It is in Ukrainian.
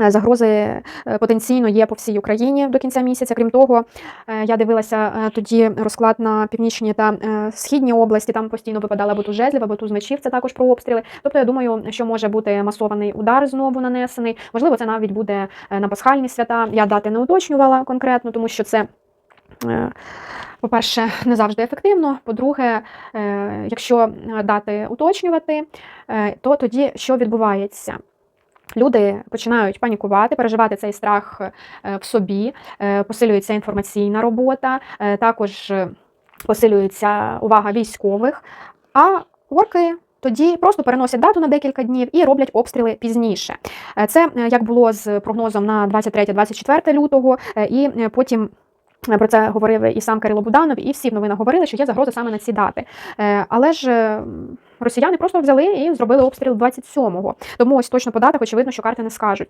Е, Загрози е, потенційно є по всій Україні до кінця місяця. Крім того, е, я дивилася тоді розклад на північні та східні області. Там постійно випадала або туз жезлів, або туз мечів. Це також про обстріли. Тобто, я думаю, що може бути масований удар знову нанесений. Можливо, це навіть буде на пасхальні свята. Я дати не уточнювала конкретно, тому що це. По-перше, не завжди ефективно. По-друге, якщо дати уточнювати, то тоді що відбувається? Люди починають панікувати, переживати цей страх е, в собі, е, посилюється інформаційна робота, е, також посилюється увага військових. А орки тоді просто переносять дату на декілька днів і роблять обстріли пізніше. Це як було з прогнозом на 23-24 лютого, і потім. Про це говорив і сам Кирило Буданов, і всі в новинах говорили, що є загроза саме на ці дати. Але ж росіяни просто взяли і зробили обстріл 27-го. Тому ось точно по датах, очевидно, що карти не скажуть.